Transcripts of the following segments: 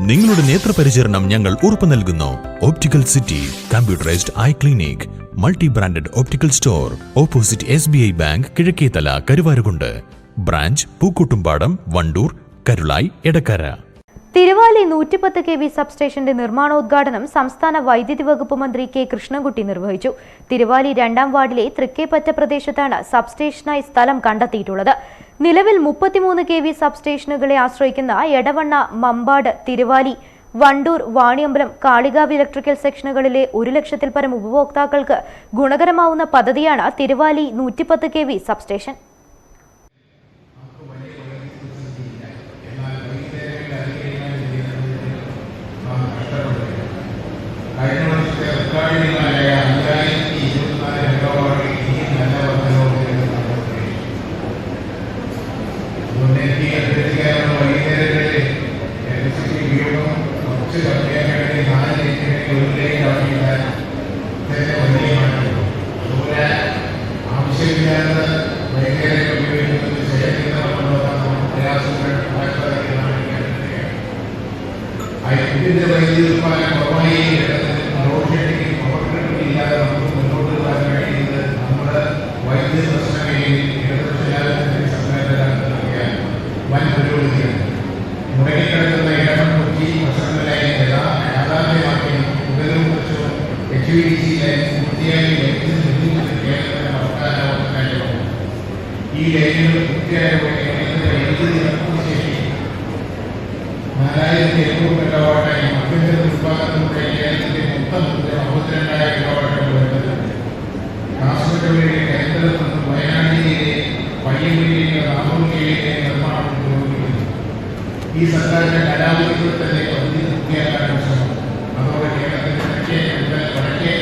നിങ്ങളുടെ നേത്രപരിചരണം ഞങ്ങൾ ഉറപ്പു നൽകുന്നു. Optical city computerised eye clinic multi branded optical store opposite S B I bank Kizhakkethala Karuvarakundu branch Pookkottumpadam Wandoor Karulai Edakkara Thiruvali നൂറ്റിപ്പത്ത് K V സബ്സ്റ്റേഷന്റെ നിർമ്മാണോദ്ഘാടനം സംസ്ഥാന വൈദ്യുതി വകുപ്പ് മന്ത്രി കെ കൃഷ്ണൻകുട്ടി നിർവഹിച്ചു. തിരുവാലി രണ്ടാം വാർഡിലെ തൃക്കേപ്പറ്റ പ്രദേശത്താണ് സബ്സ്റ്റേഷനായി സ്ഥലം കണ്ടെത്തിയിട്ടുള്ളത്. നിലവിൽ മുപ്പത്തിമൂന്ന് കെ വി സബ്സ്റ്റേഷനുകളെ ആശ്രയിക്കുന്ന എടവണ്ണ മമ്പാട് തിരുവാലി വണ്ടൂർ വാണിയമ്പലം കാളികാവ് ഇലക്ട്രിക്കൽ സെക്ഷനുകളിലെ ഒരു ലക്ഷത്തിൽ പരം ഉപഭോക്താക്കൾക്ക് ഗുണകരമാവുന്ന പദ്ധതിയാണ് തിരുവാലി നൂറ്റിപ്പത്ത് കെ വി സബ്സ്റ്റേഷൻ. കഴിഞ്ഞ വർഷത്തെ റെക്കോർഡിംഗായ ഇതിന്റെ വൈദ്യുതി ഉത്പാദനം കുറവായി റോഷനിക്ക് പവർ ഗ്രിഡ് ഇല്ലാതെ നമുക്ക് മുന്നോട്ട് പോകാൻ കഴിയുന്നത് നമ്മുടെ വൈദ്യുതി പ്രശ്നങ്ങളിൽ ഈ ലൈനുകൾ പൂർത്തിയായതോടെ കേരളത്തിലെ വൈദ്യുതി ഇറക്കുമതി ശേഷി നാലായിരത്തി എണ്ണൂറ് മെഗാവാട്ടായി ആഭ്യന്തര ഉത്പാദനത്തിലൂടെ കേരളത്തിന്റെ മൊത്തം അറുപത്തിരണ്ടായിരം മെഗാവാട്ടാണ് വരുന്നത്. കാസർഗോഡിലെ കേന്ദ്രത്തിൽ നിന്നും വയനാട്ടിലെ പയ്യമ്പള്ളിയിലെ നാമൂരിലെ നിർമ്മാണം പുരോഗമിക്കുന്നു ഈ സർക്കാരിന്റെ കലാപത്തിൽ തന്നെ പദ്ധതി പൂർത്തിയാക്കാനുള്ള ശ്രമം. അതോടെ കേരളത്തിന്റെ മുതൽ വടക്കേ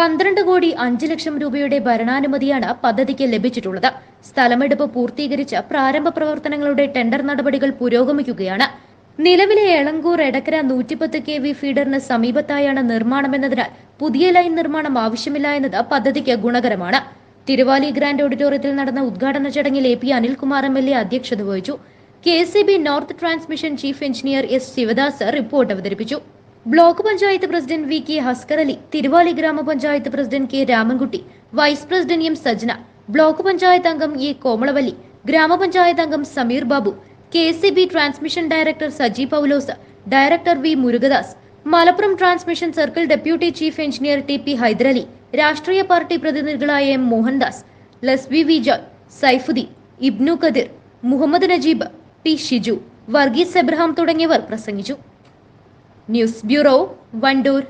പന്ത്രണ്ട് കോടി അഞ്ച് ലക്ഷം രൂപയുടെ ഭരണാനുമതിയാണ് പദ്ധതിക്ക് ലഭിച്ചിട്ടുള്ളത്. സ്ഥലമെടുപ്പ് പൂർത്തീകരിച്ച് പ്രാരംഭ പ്രവർത്തനങ്ങളുടെ ടെൻഡർ നടപടികൾ പുരോഗമിക്കുകയാണ്. നിലവിലെ എളങ്കൂർ എടക്കര നൂറ്റിപ്പത്ത് കെ വി ഫീഡറിന് സമീപത്തായാണ് നിർമ്മാണമെന്നതിനാൽ പുതിയ ലൈൻ നിർമ്മാണം ആവശ്യമില്ല എന്നത് പദ്ധതിക്ക് ഗുണകരമാണ്. തിരുവാലി ഗ്രാൻഡ് ഓഡിറ്റോറിയത്തിൽ നടന്ന ഉദ്ഘാടന ചടങ്ങിൽ A P Anilkumar M L A അധ്യക്ഷത വഹിച്ചു. K C B north transmission chief engineer S Sivadas report അവതരിപ്പിച്ചു. Block panchayat president V K Haskar Ali Thiruvali ഗ്രാമപഞ്ചായത്ത് president K Ramankutty vice president M Sajna block panchayat അംഗം A Komalavalli ഗ്രാമപഞ്ചായത്ത് അംഗം Sameer Babu K C B transmission director Saji Paulose director V Murugadas Malappuram transmission circle deputy chief engineer T P Hydarali രാഷ്ട്രീയ party പ്രതിനിധികളായ M Mohandas Lasbi V Joy Saifuddin Ibnu Kadir Muhammad Najeeb P Shiju Varghese Abraham തുടങ്ങിയവർ പ്രസംഗിച്ചു. News bureau Wandoor.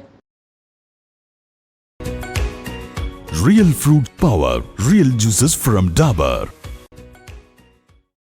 Real fruit power real juices from Dabur